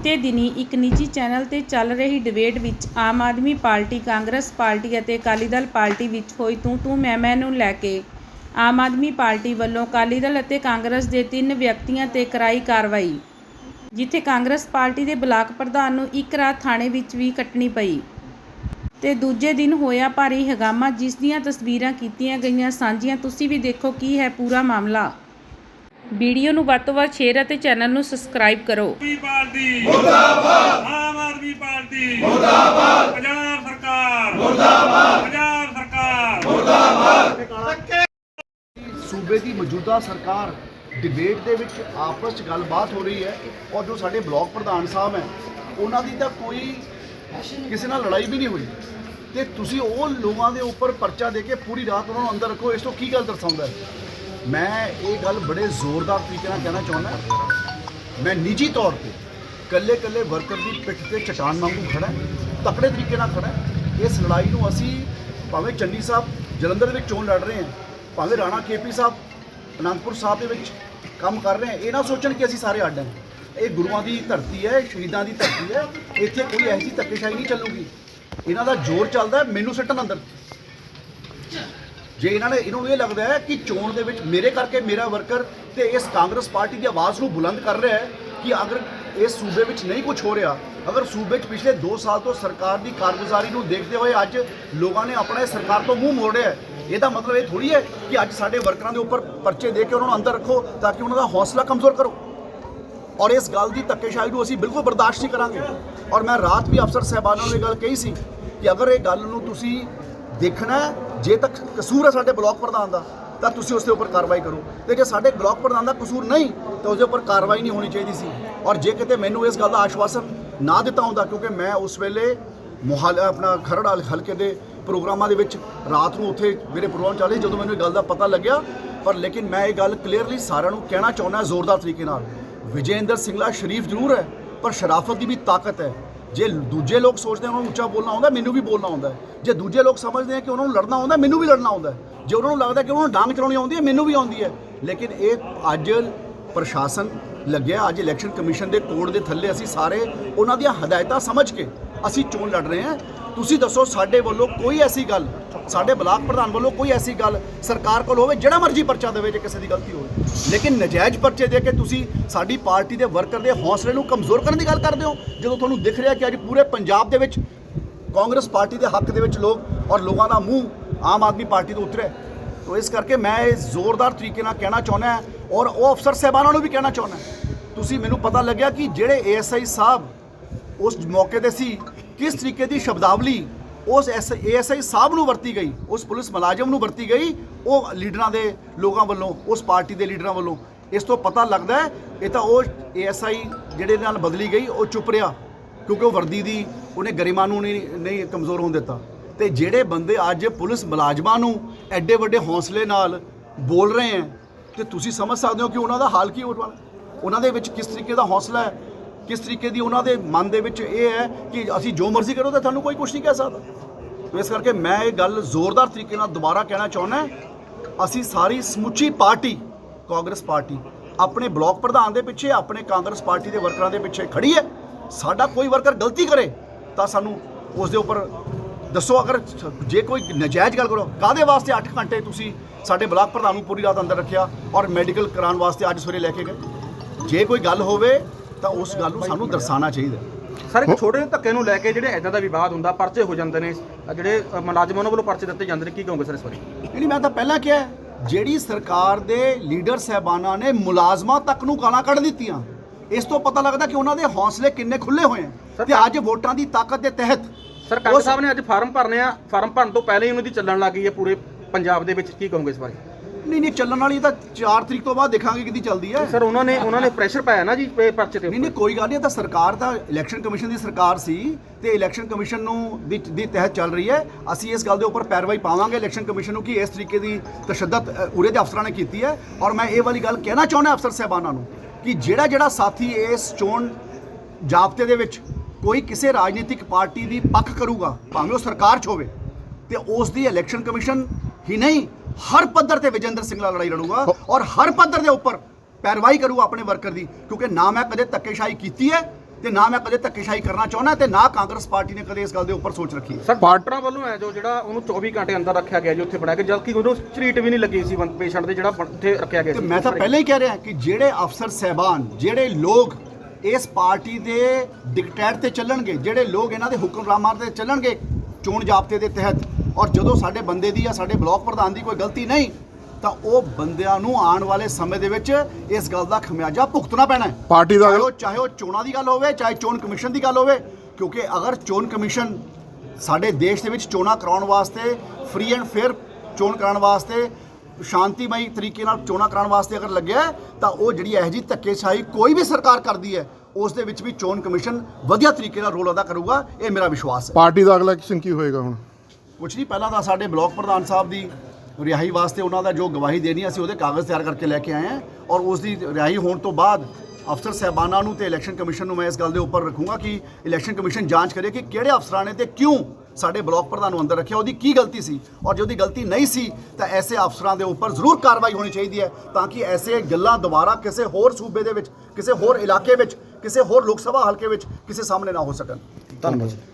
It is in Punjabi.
ਬੀਤੇ ਦਿਨੀ ਇੱਕ ਨਿੱਜੀ ਚੈਨਲ ਤੇ ਚੱਲ ਰਹੀ ਡਿਬੇਟ ਵਿੱਚ Aam Aadmi party, Congress party ਅਤੇ ਅਕਾਲੀ ਦਲ ਪਾਰਟੀ ਵਿੱਚ ਹੋਈ ਤੂੰ ਤੂੰ ਮੈਂ ਮੈਂ ਨੂੰ ਲੈ ਕੇ। ਆਮ ਆਦਮੀ ਪਾਰਟੀ ਵੱਲੋਂ ਅਕਾਲੀ ਦਲ ਅਤੇ ਕਾਂਗਰਸ ਦੇ ਤਿੰਨ ਵਿਅਕਤੀਆਂ ਤੇ ਕਰਾਈ ਕਾਰਵਾਈ, ਜਿੱਥੇ ਕਾਂਗਰਸ ਪਾਰਟੀ ਦੇ ਬਲਾਕ ਪ੍ਰਧਾਨ ਨੂੰ ਇੱਕ ਰਾਤ ਥਾਣੇ ਵਿੱਚ ਵੀ ਕੱਟਣੀ ਪਈ। ਤੇ ਦੂਜੇ ਦਿਨ ਹੋਇਆ ਭਾਰੀ ਹੰਗਾਮਾ, ਜਿਸ ਦੀਆਂ ਤਸਵੀਰਾਂ ਕੀਤੀਆਂ ਗਈਆਂ ਸਾਂਝੀਆਂ। ਤੁਸੀਂ ਵੀ ਦੇਖੋ ਕੀ ਹੈ ਪੂਰਾ ਮਾਮਲਾ। ਵੀਡੀਓ ਨੂੰ ਵੱਧ ਤੋਂ ਵੱਧ ਸ਼ੇਅਰ ਅਤੇ ਚੈਨਲ ਨੂੰ ਸਬਸਕ੍ਰਾਈਬ ਕਰੋ। ਆਦਮੀ ਪਾਰਟੀ। ਮੁਰਦਾਬਾਦ। ਆਮ ਆਦਮੀ ਪਾਰਟੀ। ਮੁਰਦਾਬਾਦ। ਪੰਜਾਬ ਸਰਕਾਰ। ਮੁਰਦਾਬਾਦ। ਪੰਜਾਬ ਸਰਕਾਰ। ਸੂਬੇ ਦੀ ਮੌਜੂਦਾ ਸਰਕਾਰ ਡਿਬੇਟ ਦੇ ਵਿੱਚ ਆਪਸ ਚ ਗੱਲਬਾਤ ਹੋ ਰਹੀ ਹੈ ਔਰ ਜੋ ਸਾਡੇ ਬਲਾਕ ਪ੍ਰਧਾਨ ਸਾਹਿਬ ਹੈ ਉਹਨਾਂ ਦੀ ਤਾਂ ਕੋਈ ਕਿਸੇ ਨਾਲ ਲੜਾਈ ਵੀ ਨਹੀਂ ਹੋਈ। ਤੇ ਤੁਸੀਂ ਉਹ ਲੋਕਾਂ ਦੇ ਉੱਪਰ ਪਰਚਾ ਦੇ ਕੇ ਪੂਰੀ ਰਾਤ ਉਹਨਾਂ ਨੂੰ ਅੰਦਰ ਰੱਖੋ ਇਸ ਤੋਂ ਕੀ ਗੱਲ ਦਰਸਾਉਂਦਾ ਹੈ? ਮੈਂ ਇਹ ਗੱਲ ਬੜੇ ਜ਼ੋਰਦਾਰ ਤਰੀਕੇ ਨਾਲ ਕਹਿਣਾ ਚਾਹੁੰਦਾ। ਮੈਂ ਨਿੱਜੀ ਤੌਰ ਤੇ ਕੱਲੇ ਕੱਲੇ ਵਰਕਰ ਦੀ ਪਿੱਠ ਤੇ ਚਟਾਨ ਵਾਂਗੂ ਖੜਾ ਤਕੜੇ ਤਰੀਕੇ ਨਾਲ ਖੜਾ ਇਸ ਲੜਾਈ ਨੂੰ ਅਸੀਂ ਭਾਵੇਂ ਚੰਨੀ ਸਾਹਿਬ ਜਲੰਧਰ ਦੇ ਵਿੱਚ ਚੋਣ ਲੜ ਰਹੇ ਹਾਂ, ਭਾਵੇਂ ਰਾਣਾ ਕੇਪੀ ਸਾਹਿਬ ਅਨੰਦਪੁਰ ਸਾਹਿਬ ਦੇ ਵਿੱਚ ਕੰਮ ਕਰ ਰਹੇ ਹਾਂ, ਇਹ ਨਾ ਸੋਚਣ ਕਿ ਅਸੀਂ ਸਾਰੇ ਅੱਡ ਹਾਂ। ਇਹ ਗੁਰੂਆਂ ਦੀ ਧਰਤੀ ਹੈ ਸ਼ਹੀਦਾਂ ਦੀ ਧਰਤੀ ਹੈ, ਇੱਥੇ ਕੋਈ ਐਸੀ ਜਿਹੀ ਧੱਕੇਸ਼ਾਹੀ ਨਹੀਂ ਚੱਲੂਗੀ। ਇਹਨਾਂ ਦਾ ਜ਼ੋਰ ਚੱਲਦਾ ਮੈਨੂੰ ਸਿੱਟਣ ਅੰਦਰ। ਜੇ ਇਹਨਾਂ ਨੇ ਇਹਨਾਂ ਨੂੰ ਇਹ ਲੱਗਦਾ ਹੈ ਕਿ ਚੋਣ ਦੇ ਵਿੱਚ ਮੇਰੇ ਕਰਕੇ ਮੇਰਾ ਵਰਕਰ ਤੇ ਇਸ ਕਾਂਗਰਸ ਪਾਰਟੀ ਦੀ ਆਵਾਜ਼ ਨੂੰ ਬੁਲੰਦ ਕਰ ਰਿਹਾ ਹੈ ਕਿ ਅਗਰ ਇਸ ਸੂਬੇ ਵਿੱਚ ਨਹੀਂ ਕੁਝ ਹੋ ਰਿਹਾ, ਅਗਰ ਸੂਬੇ 'ਚ ਪਿਛਲੇ 2 ਸਾਲ ਤੋਂ ਸਰਕਾਰ ਦੀ ਕਾਰਗੁਜ਼ਾਰੀ ਨੂੰ ਦੇਖਦੇ ਹੋਏ ਅੱਜ ਲੋਕਾਂ ਨੇ ਆਪਣਾ ਇਸ ਸਰਕਾਰ ਤੋਂ ਮੂੰਹ ਮੋੜਿਆ ਹੈ, ਇਹਦਾ ਮਤਲਬ ਇਹ ਥੋੜੀ ਹੈ ਕਿ ਅੱਜ ਸਾਡੇ ਵਰਕਰਾਂ ਦੇ ਉੱਪਰ ਪਰਚੇ ਦੇ ਕੇ ਉਹਨਾਂ ਨੂੰ ਅੰਦਰ ਰੱਖੋ ਤਾਂ ਕਿ ਉਹਨਾਂ ਦਾ ਹੌਸਲਾ ਕਮਜ਼ੋਰ ਕਰੋ। ਔਰ ਇਸ ਗੱਲ ਦੀ ਧੱਕੇਸ਼ਾਹੀ ਨੂੰ ਅਸੀਂ ਬਿਲਕੁਲ ਬਰਦਾਸ਼ਤ ਨਹੀਂ ਕਰਾਂਗੇ। ਔਰ ਮੈਂ ਰਾਤ ਵੀ ਅਫਸਰ ਸਾਹਿਬਾਨਾਂ ਨੂੰ ਇਹ ਗੱਲ ਕਹੀ ਸੀ ਕਿ ਅਗਰ ਇਹ ਗੱਲ ਨੂੰ ਤੁਸੀਂ ਦੇਖਣਾ ਜੇ ਤੱਕ ਕਸੂਰ ਹੈ ਸਾਡੇ ਬਲਾਕ ਪ੍ਰਧਾਨ ਦਾ, ਤਾਂ ਤੁਸੀਂ ਉਸ ਦੇ ਉੱਪਰ ਕਾਰਵਾਈ ਕਰੋ। ਤੇ ਜੇ ਸਾਡੇ ਬਲਾਕ ਪ੍ਰਧਾਨ ਦਾ ਕਸੂਰ ਨਹੀਂ, ਤਾਂ ਉਸ ਦੇ ਉੱਪਰ ਕਾਰਵਾਈ ਨਹੀਂ ਹੋਣੀ ਚਾਹੀਦੀ ਸੀ। ਔਰ ਜੇ ਕਿਤੇ ਮੈਨੂੰ ਇਸ ਗੱਲ ਦਾ ਆਸ਼ਵਾਸਨ ਨਾ ਦਿੱਤਾ ਹੁੰਦਾ, ਕਿਉਂਕਿ ਮੈਂ ਉਸ ਵੇਲੇ ਮੁਹਾਲ, ਆਪਣਾ ਖਰੜ ਹਲਕੇ ਦੇ ਪ੍ਰੋਗਰਾਮਾਂ ਦੇ ਵਿੱਚ ਰਾਤ ਨੂੰ ਉੱਥੇ ਮੇਰੇ ਪ੍ਰੋਗਰਾਮ ਚੱਲੇ ਜਦੋਂ ਮੈਨੂੰ ਇਹ ਗੱਲ ਦਾ ਪਤਾ ਲੱਗਿਆ। ਪਰ ਲੇਕਿਨ ਮੈਂ ਇਹ ਗੱਲ ਕਲੀਅਰਲੀ ਸਾਰਿਆਂ ਨੂੰ ਕਹਿਣਾ ਚਾਹੁੰਦਾ ਜ਼ੋਰਦਾਰ ਤਰੀਕੇ ਨਾਲ। ਵਿਜੇਂਦਰ ਸਿੰਗਲਾ ਸ਼ਰੀਫ ਜ਼ਰੂਰ ਹੈ, ਪਰ ਸ਼ਰਾਫਤ ਦੀ ਵੀ ਤਾਕਤ ਹੈ। ਜੇ ਦੂਜੇ ਲੋਕ ਸੋਚਦੇ ਹਨ ਉਹਨਾਂ ਨੂੰ ਉੱਚਾ ਬੋਲਣਾ ਆਉਂਦਾ, ਮੈਨੂੰ ਵੀ ਬੋਲਣਾ ਆਉਂਦਾ ਜੇ ਦੂਜੇ ਲੋਕ ਸਮਝਦੇ ਆ ਕਿ ਉਹਨਾਂ ਨੂੰ ਲੜਨਾ ਆਉਂਦਾ, ਮੈਨੂੰ ਵੀ ਲੜਨਾ ਆਉਂਦਾ ਜੇ ਉਹਨਾਂ ਨੂੰ ਲੱਗਦਾ ਕਿ ਉਹਨਾਂ ਨੂੰ ਡਾਂਗ ਚਲਾਉਣੀ ਆਉਂਦੀ ਹੈ, ਮੈਨੂੰ ਵੀ ਆਉਂਦੀ ਹੈ। ਲੇਕਿਨ ਇਹ ਅੱਜ ਪ੍ਰਸ਼ਾਸਨ ਲੱਗਿਆ, ਅੱਜ ਇਲੈਕਸ਼ਨ ਕਮਿਸ਼ਨ ਦੇ ਕੋਡ ਦੇ ਥੱਲੇ ਅਸੀਂ ਸਾਰੇ ਉਹਨਾਂ ਦੀਆਂ ਹਦਾਇਤਾਂ ਸਮਝ ਕੇ ਅਸੀਂ ਚੋਣ ਲੜ ਰਹੇ ਹਾਂ। ਤੁਸੀਂ ਦੱਸੋ, ਸਾਡੇ ਵੱਲੋਂ ਕੋਈ ਐਸੀ ਗੱਲ, ਸਾਡੇ ਬਲਾਕ ਪ੍ਰਧਾਨ ਵੱਲੋਂ ਕੋਈ ਐਸੀ ਗੱਲ ਸਰਕਾਰ ਕੋਲ ਹੋਵੇ, ਜਿਹੜਾ ਮਰਜ਼ੀ ਪਰਚਾ ਦੇਵੇ, ਜੇ ਕਿਸੇ ਦੀ ਗਲਤੀ ਹੋਵੇ। ਲੇਕਿਨ ਨਜਾਇਜ਼ ਪਰਚੇ ਦੇ ਕੇ ਤੁਸੀਂ ਸਾਡੀ ਪਾਰਟੀ ਦੇ ਵਰਕਰ ਦੇ ਹੌਸਲੇ ਨੂੰ ਕਮਜ਼ੋਰ ਕਰਨ ਦੀ ਗੱਲ ਕਰਦੇ ਹੋ? ਜਦੋਂ ਤੁਹਾਨੂੰ ਦਿਖ ਰਿਹਾ ਕਿ ਅੱਜ ਪੂਰੇ ਪੰਜਾਬ ਦੇ ਵਿੱਚ ਕਾਂਗਰਸ ਪਾਰਟੀ ਦੇ ਹੱਕ ਦੇ ਵਿੱਚ ਲੋਕ ਔਰ ਲੋਕਾਂ ਦਾ ਮੂੰਹ ਆਮ ਆਦਮੀ ਪਾਰਟੀ ਤੋਂ ਉਤਰਿਆ ਤੋ ਇਸ ਕਰਕੇ ਮੈਂ ਇਹ ਜ਼ੋਰਦਾਰ ਤਰੀਕੇ ਨਾਲ ਕਹਿਣਾ ਚਾਹੁੰਦਾ ਔਰ ਉਹ ਅਫਸਰ ਸਾਹਿਬਾਨਾਂ ਨੂੰ ਵੀ ਕਹਿਣਾ ਚਾਹੁੰਦਾ ਤੁਸੀਂ ਮੈਨੂੰ ਪਤਾ ਲੱਗਿਆ ਕਿ ਜਿਹੜੇ ਏਐਸਆਈ ਸਾਹਿਬ ਉਸ ਮੌਕੇ ਤੇ ਸੀ। ਕਿਸ ਤਰੀਕੇ ਦੀ ਸ਼ਬਦਾਵਲੀ ਉਸ ਏਐਸਆਈ ਸਾਹਿਬ ਨੂੰ ਵਰਤੀ ਗਈ, ਉਸ ਪੁਲਿਸ ਮੁਲਾਜ਼ਮ ਨੂੰ ਵਰਤੀ ਗਈ, ਉਹ ਲੀਡਰਾਂ ਦੇ ਲੋਕਾਂ ਵੱਲੋਂ, ਉਸ ਪਾਰਟੀ ਦੇ ਲੀਡਰਾਂ ਵੱਲੋਂ। ਇਸ ਤੋਂ ਪਤਾ ਲੱਗਦਾ ਇਹ ਤਾਂ ਉਹ ਏਐਸਆਈ ਜਿਹੜੇ ਨਾਲ ਬਦਲੀ ਗਈ, ਉਹ ਚੁੱਪ ਰਿਹਾ, ਕਿਉਂਕਿ ਉਹ ਵਰਦੀ ਦੀ ਉਹਨੇ ਗਰਿਮਾ ਨੂੰ ਨਹੀਂ ਨਹੀਂ ਕਮਜ਼ੋਰ ਹੋਣ ਦਿੱਤਾ। ਤੇ ਜਿਹੜੇ ਬੰਦੇ ਅੱਜ ਪੁਲਿਸ ਮੁਲਾਜ਼ਮਾਂ ਨੂੰ ਐਡੇ ਵੱਡੇ ਹੌਸਲੇ ਨਾਲ ਬੋਲ ਰਹੇ ਹੈ, ਤੇ ਤੁਸੀਂ ਸਮਝ ਸਕਦੇ ਹੋ ਕਿ ਉਹਨਾਂ ਦਾ ਹਾਲ ਕੀ ਹੋਣ ਉਹਨਾਂ ਦੇ ਵਿੱਚ ਕਿਸ ਤਰੀਕੇ ਦਾ ਹੌਸਲਾ ਹੈ? ਕਿਸ ਤਰੀਕੇ ਦੀ ਉਹਨਾਂ ਦੇ ਮਨ ਦੇ ਵਿੱਚ ਇਹ ਹੈ ਕਿ ਅਸੀਂ ਜੋ ਮਰਜ਼ੀ ਕਰੋ ਤਾਂ ਤੁਹਾਨੂੰ ਕੋਈ ਕੁਝ ਨਹੀਂ ਕਹਿ ਸਕਦਾ। ਤੋ ਇਸ ਕਰਕੇ ਮੈਂ ਇਹ ਗੱਲ ਜ਼ੋਰਦਾਰ ਤਰੀਕੇ ਨਾਲ ਦੁਬਾਰਾ ਕਹਿਣਾ ਚਾਹੁੰਦਾ ਅਸੀਂ ਸਾਰੀ ਸਮੁੱਚੀ ਪਾਰਟੀ, ਕਾਂਗਰਸ ਪਾਰਟੀ, ਆਪਣੇ ਬਲਾਕ ਪ੍ਰਧਾਨ ਦੇ ਪਿੱਛੇ, ਆਪਣੇ ਕਾਂਗਰਸ ਪਾਰਟੀ ਦੇ ਵਰਕਰਾਂ ਦੇ ਪਿੱਛੇ ਖੜੀ ਹੈ। ਸਾਡਾ ਕੋਈ ਵਰਕਰ ਗਲਤੀ ਕਰੇ ਤਾਂ ਸਾਨੂੰ ਉਸ ਦੇ ਉੱਪਰ ਦੱਸੋ ਅਗਰ ਜੇ ਕੋਈ ਨਜਾਇਜ਼ ਗੱਲ ਕਰੋ ਕਾਦੇ ਵਾਸਤੇ 8 ਘੰਟੇ ਤੁਸੀਂ ਸਾਡੇ ਬਲਾਕ ਪ੍ਰਧਾਨ ਨੂੰ ਪੂਰੀ ਰਾਤ ਅੰਦਰ ਰੱਖਿਆ ਔਰ ਮੈਡੀਕਲ ਕਰਾਉਣ ਵਾਸਤੇ ਅੱਜ ਸਵੇਰੇ ਲੈ ਕੇ ਗਏ? ਜੇ ਕੋਈ ਗੱਲ ਹੋਵੇ ਤਾਂ ਉਸ ਗੱਲ ਨੂੰ ਸਾਨੂੰ ਦਰਸਾਉਣਾ ਚਾਹੀਦਾ ਸਰ ਇੱਕ ਛੋਟੇ ਜਿਹੇ ਧੱਕੇ ਨੂੰ ਲੈ ਕੇ ਜਿਹੜੇ ਐਦਾਂ ਦਾ ਵਿਵਾਦ ਹੁੰਦਾ ਪਰਚੇ ਹੋ ਜਾਂਦੇ ਨੇ ਜਿਹੜੇ ਮੁਲਾਜ਼ਮ ਉਹਨਾਂ ਵੱਲੋਂ ਪਰਚੇ ਦਿੱਤੇ ਜਾਂਦੇ ਨੇ ਕੀ ਕਹੋਗੇ ਸਰ ਇਸ ਬਾਰੇ? ਜਿਹੜੀ ਮੈਂ ਤਾਂ ਪਹਿਲਾਂ ਕਿਹਾ ਜਿਹੜੀ ਸਰਕਾਰ ਦੇ ਲੀਡਰ ਸਹਿਬਾਨਾਂ ਨੇ ਮੁਲਾਜ਼ਮਾਂ ਤੱਕ ਨੂੰ ਗਾਲਾਂ ਕੱਢ ਦਿੱਤੀਆਂ ਇਸ ਤੋਂ ਪਤਾ ਲੱਗਦਾ ਕਿ ਉਹਨਾਂ ਦੇ ਹੌਸਲੇ ਕਿੰਨੇ ਖੁੱਲੇ ਹੋਏ ਆ ਤੇ ਅੱਜ ਵੋਟਾਂ ਦੀ ਤਾਕਤ ਦੇ ਤਹਿਤ ਸਰ ਕੰਗ ਉਸ- ਸਾਹਿਬ ਨੇ ਅੱਜ ਫਾਰਮ ਭਰਨੇ ਆ ਫਾਰਮ ਭਰਨ ਤੋਂ ਪਹਿਲਾਂ ਹੀ ਉਹਨਾਂ ਦੀ ਚੱਲਣ ਲੱਗ ਗਈ ਹੈ ਪੂਰੇ ਪੰਜਾਬ ਦੇ ਵਿੱਚ ਕੀ ਕਹੋਗੇ ਇਸ ਬਾਰੇ? ਨਹੀਂ ਨਹੀਂ ਚੱਲਣ ਵਾਲੀ ਤਾਂ 4 ਤਰੀਕ ਤੋਂ ਬਾਅਦ ਦੇਖਾਂਗੇ ਕਿਦੀ ਚੱਲਦੀ ਹੈ। ਸਰ ਉਹਨਾਂ ਨੇ ਉਹਨਾਂ ਨੇ ਪ੍ਰੈਸ਼ਰ ਪਾਇਆ ਨਾ ਜੀ ਪਰਚੇ ਤੇ ਨਹੀਂ ਨਹੀਂ ਕੋਈ ਗੱਲ ਨਹੀਂ ਇਹ ਤਾਂ ਸਰਕਾਰ ਤਾਂ ਇਲੈਕਸ਼ਨ ਕਮਿਸ਼ਨ ਦੀ ਸਰਕਾਰ ਸੀ ਤੇ ਇਲੈਕਸ਼ਨ ਕਮਿਸ਼ਨ ਨੂੰ ਦੀ ਦੀ ਤਹਿਤ ਚੱਲ ਰਹੀ ਹੈ। ਅਸੀਂ ਇਸ ਗੱਲ ਦੇ ਉੱਪਰ ਪੈਰਵਾਈ ਪਾਵਾਂਗੇ ਇਲੈਕਸ਼ਨ ਕਮਿਸ਼ਨ ਨੂੰ ਕਿ ਇਸ ਤਰੀਕੇ ਦੀ ਤਸ਼ੱਦਦ ਅ, ਉਰੇ ਦੇ ਅਫਸਰਾਂ ਨੇ ਕੀਤੀ ਹੈ। ਔਰ ਮੈਂ ਇਹ ਵਾਲੀ ਗੱਲ ਕਹਿਣਾ ਚਾਹੁੰਦਾ ਅਫਸਰ ਸਾਹਿਬਾਨਾਂ ਨੂੰ ਕਿ ਜਿਹੜਾ ਜਿਹੜਾ ਸਾਥੀ ਇਸ ਚੋਣ ਜਾਬਤੇ ਦੇ ਵਿੱਚ ਕੋਈ ਕਿਸੇ ਰਾਜਨੀਤਿਕ ਪਾਰਟੀ ਦੀ ਪੱਖ ਕਰੂਗਾ ਭਾਵੇਂ ਉਹ ਸਰਕਾਰ 'ਚ ਹੋਵੇ ਤੇ ਉਸ ਦੀ ਇਲੈਕਸ਼ਨ ਕਮਿਸ਼ਨ ਹੀ ਨਹੀਂ ਹਰ ਪੱਧਰ ਤੇ ਵਿਜੇਂਦਰ ਸਿੰਘ ਨਾਲ ਲੜਾਈ ਲੜੂਗਾ ਔਰ ਹਰ ਪੱਧਰ ਦੇ ਉੱਪਰ ਪੈਰਵਾਈ ਕਰੂਗਾ ਆਪਣੇ ਵਰਕਰ ਦੀ ਕਿਉਂਕਿ ਨਾ ਮੈਂ ਕਦੇ ਧੱਕੇਸ਼ਾਹੀ ਕੀਤੀ ਹੈ ਤੇ ਨਾ ਮੈਂ ਕਦੇ ਧੱਕੇਸ਼ਾਹੀ ਕਰਨਾ ਚਾਹੁੰਦਾ ਤੇ ਨਾ ਕਾਂਗਰਸ ਪਾਰਟੀ ਨੇ ਕਦੇ ਇਸ ਗੱਲ ਦੇ ਉੱਪਰ ਸੋਚ ਰੱਖੀ ਸਰ ਡਾਕਟਰਾਂ ਵੱਲੋਂ ਹੈ ਜੋ ਜਿਹੜਾ ਉਹਨੂੰ 24 ਘੰਟੇ ਅੰਦਰ ਰੱਖਿਆ ਗਿਆ ਜੀ ਉੱਥੇ ਬਣਾਇਆ ਗਿਆ ਜਦਕਿ ਉਹਨੂੰ ਝਰੀਟ ਵੀ ਨਹੀਂ ਲੱਗੀ ਸੀ ਪੇਸ਼ੈਂਟ ਦੇ ਜਿਹੜਾ ਬਣ- ਉੱਥੇ ਰੱਖਿਆ ਗਿਆ ਤੇ ਸੀ। ਮੈਂ ਤਾਂ ਪਹਿਲਾਂ ਹੀ ਕਹਿ ਰਿਹਾ ਕਿ ਜਿਹੜੇ ਅਫਸਰ ਸਹਿਬਾਨ ਜਿਹੜੇ ਲੋਕ ਇਸ ਪਾਰਟੀ ਦੇ ਡਿਕਟੇਟ ਤੇ ਚੱਲਣਗੇ ਜਿਹੜੇ ਲੋਕ ਇਹਨਾਂ ਦੇ ਹੁਕਮਰਾਨਾਂ ਤੇ ਚੱਲਣਗੇ ਚੋਣ ਜਾਬਤੇ ਦੇ ਤਹਿਤ ਔਰ ਜਦੋਂ ਸਾਡੇ ਬੰਦੇ ਦੀ ਜਾਂ ਸਾਡੇ ਬਲਾਕ ਪ੍ਰਧਾਨ ਦੀ ਕੋਈ ਗਲਤੀ ਨਹੀਂ ਤਾਂ ਉਹ ਬੰਦਿਆਂ ਨੂੰ ਆਉਣ ਵਾਲੇ ਸਮੇਂ ਦੇ ਵਿੱਚ ਇਸ ਗੱਲ ਦਾ ਖਮਿਆਜਾ ਭੁਗਤਣਾ ਪੈਣਾ ਹੈ। ਪਾਰਟੀ ਦਾ- ਚਾਹੇ ਉਹ- ਚਾਹੇ ਉਹ ਚੋਣਾਂ ਦੀ ਗੱਲ ਹੋਵੇ ਚਾਹੇ ਚੋਣ ਕਮਿਸ਼ਨ ਦੀ ਗੱਲ ਹੋਵੇ ਕਿਉਂਕਿ ਅਗਰ ਚੋਣ ਕਮਿਸ਼ਨ ਸਾਡੇ ਦੇਸ਼ ਦੇ ਵਿੱਚ ਚੋਣਾਂ ਕਰਾਉਣ ਵਾਸਤੇ ਫ੍ਰੀ ਐਂਡ ਫੇਅਰ ਚੋਣ ਕਰਾਉਣ ਵਾਸਤੇ ਸ਼ਾਂਤੀਮਈ ਤਰੀਕੇ ਨਾਲ ਚੋਣਾਂ ਕਰਾਉਣ ਵਾਸਤੇ ਅਗਰ ਲੱਗਿਆ ਹੈ, ਤਾਂ ਉਹ ਜਿਹੜੀ ਇਹੋ ਜਿਹੀ ਧੱਕੇਸ਼ਾਹੀ ਕੋਈ ਵੀ ਸਰਕਾਰ ਕਰਦੀ ਹੈ ਉਸ ਦੇ ਵਿੱਚ ਵੀ ਚੋਣ ਕਮਿਸ਼ਨ ਵਧੀਆ ਤਰੀਕੇ ਨਾਲ ਰੋਲ ਅਦਾ ਕਰੂਗਾ ਇਹ ਮੇਰਾ ਵਿਸ਼ਵਾਸ ਹੈ। ਪਾਰਟੀ ਦਾ ਅਗਲਾ ਐਕਸ਼ਨ ਕੀ ਹੋਏਗਾ ਹੁਣ? ਕੁਛ ਨਹੀਂ, ਪਹਿਲਾਂ ਤਾਂ ਸਾਡੇ ਬਲਾਕ ਪ੍ਰਧਾਨ ਸਾਹਿਬ ਦੀ ਰਿਹਾਈ ਵਾਸਤੇ ਉਹਨਾਂ ਦਾ ਜੋ ਗਵਾਹੀ ਦੇਣੀ ਅਸੀਂ ਉਹਦੇ ਕਾਗਜ਼ ਤਿਆਰ ਕਰਕੇ ਲੈ ਕੇ ਆਏ ਹਾਂ ਔਰ ਉਸ ਦੀ ਰਿਹਾਈ ਹੋਣ ਤੋਂ ਬਾਅਦ ਅਫਸਰ ਸਹਿਬਾਨਾਂ ਨੂੰ ਤੇ ਇਲੈਕਸ਼ਨ ਕਮਿਸ਼ਨ ਨੂੰ ਮੈਂ ਇਸ ਗੱਲ ਦੇ ਉੱਪਰ ਰੱਖੂੰਗਾ ਕਿ ਇਲੈਕਸ਼ਨ ਕਮਿਸ਼ਨ ਜਾਂਚ ਕਰੇ ਕਿ ਕਿਹੜੇ ਅਫਸਰਾਂ ਨੇ ਤੇ ਕਿਉਂ ਸਾਡੇ ਬਲਾਕ ਪ੍ਰਧਾਨ ਨੂੰ ਅੰਦਰ ਰੱਖਿਆ। ਉਹਦੀ ਕੀ ਗਲਤੀ ਸੀ? ਔਰ ਜੇ ਉਹਦੀ ਗਲਤੀ ਨਹੀਂ ਸੀ, ਤਾਂ ਐਸੇ ਅਫਸਰਾਂ ਦੇ ਉੱਪਰ ਜ਼ਰੂਰ ਕਾਰਵਾਈ ਹੋਣੀ ਚਾਹੀਦੀ ਹੈ ਤਾਂ ਕਿ ਐਸੇ ਗੱਲਾਂ ਦੁਬਾਰਾ ਕਿਸੇ ਹੋਰ ਸੂਬੇ ਦੇ ਵਿੱਚ, ਕਿਸੇ ਹੋਰ ਇਲਾਕੇ ਵਿੱਚ, ਕਿਸੇ ਹੋਰ ਲੋਕ ਸਭਾ ਹਲਕੇ ਵਿੱਚ ਕਿਸੇ ਸਾਹਮਣੇ ਨਾ ਹੋ ਸਕਣ। ਧੰਨਵਾਦ